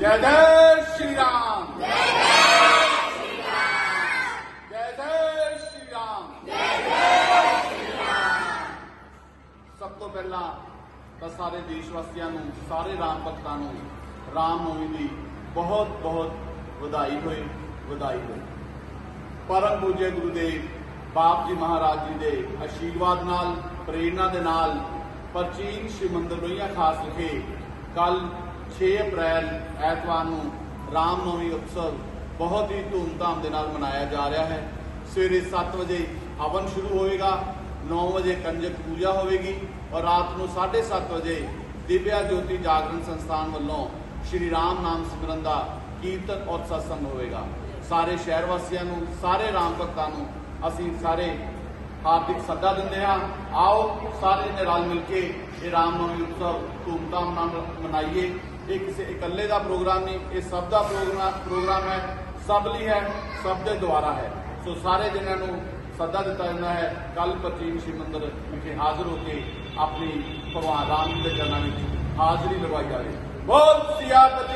ਜੈ ਜੈ ਸ਼੍ਰੀ ਰਾਮ। ਜੈ ਜੈ ਸ਼੍ਰੀ ਰਾਮ। ਸਭ ਤੋਂ ਪਹਿਲਾਂ ਤਾਂ ਸਾਰੇ ਦੇਸ਼ ਵਾਸੀਆਂ ਨੂੰ ਸਾਰੇ ਰਾਮ ਭਗਤਾਂ ਨੂੰ ਰਾਮ ਨਵਮੀ ਦੀ ਬਹੁਤ ਬਹੁਤ ਵਧਾਈ ਹੋਏ ਵਧਾਈ ਹੋਏ ਪਰਮ ਪੂਜੇ ਗੁਰੂਦੇਵ ਬਾਪ ਜੀ ਮਹਾਰਾਜ ਜੀ ਦੇ ਆਸ਼ੀਰਵਾਦ ਨਾਲ ਪ੍ਰੇਰਣਾ ਦੇ ਨਾਲ ਪ੍ਰਾਚੀਨ ਸ਼ਿਵ ਮੰਦਿਰ ਲੋਹੀਆਂ ਖਾਸ ਵਿਖੇ ਕੱਲ 6 ਅਪ੍ਰੈਲ ਐਤਵਾਰ ਨੂੰ ਰਾਮ ਨਵਮੀ ਉਤਸਵ ਬਹੁਤ ਹੀ ਧੂਮਧਾਮ ਦੇ ਨਾਲ ਮਨਾਇਆ ਜਾ ਰਿਹਾ ਹੈ। ਸਵੇਰੇ 7 ਵਜੇ ਹਵਨ ਸ਼ੁਰੂ ਹੋਵੇਗਾ 9 ਵਜੇ ਕੰਜਕ ਪੂਜਾ ਹੋਵੇਗੀ ਔਰ ਰਾਤ ਨੂੰ 7:30 ਵਜੇ ਦਿਵਿਆ ਜੋਤੀ ਜਾਗਰਣ ਸੰਸਥਾਨ ਵੱਲੋਂ ਸ਼੍ਰੀ ਰਾਮ ਨਾਮ ਸਿਮਰਨ ਦਾ ਕੀਰਤਨ ਔਰ ਸਤਸੰਗ ਹੋਵੇਗਾ। ਸਾਰੇ ਸ਼ਹਿਰ ਵਾਸੀਆਂ ਨੂੰ, ਸਾਰੇ ਰਾਮ ਭਗਤਾਂ ਨੂੰ ਅਸੀਂ ਸਾਰੇ ਹਾਰਦਿਕ ਸੱਦਾ ਦਿੰਦੇ ਹਾਂ। ਆਓ ਸਾਰੇ ਨੇ ਰਲ ਮਿਲ ਕੇ ਇਹ ਰਾਮ ਨਵਮੀ ਉਤਸਵ ਧੂਮਧਾਮ ਨਾਲ ਮਨਾਈਏ। ਇਹ ਕਿਸੇ ਇਕੱਲੇ ਦਾ ਪ੍ਰੋਗਰਾਮ ਨਹੀਂ, ਇਹ ਸਭ ਦਾ ਪ੍ਰੋਗਰਾਮ ਪ੍ਰੋਗਰਾਮ ਹੈ, ਸਭ ਲਈ ਹੈ, ਸਭ ਦੇ ਦੁਆਰਾ ਹੈ। ਸੋ ਸਾਰੇ ਜਣਿਆਂ ਨੂੰ ਸੱਦਾ ਦਿੱਤਾ ਜਾਂਦਾ ਹੈ ਕੱਲ ਪ੍ਰਾਚੀਨ ਸ਼ਿਵ ਮੰਦਰ ਵਿਖੇ ਹਾਜ਼ਰ ਹੋ ਕੇ ਆਪਣੀ ਭਗਵਾਨ ਰਾਮ ਜੀ ਦੇ ਚਰਨਾਂ ਵਿੱਚ ਹਾਜ਼ਰੀ ਲਗਵਾਈ ਜਾਵੇ। ਬਹੁਤ ਸਿਆਪਤੀ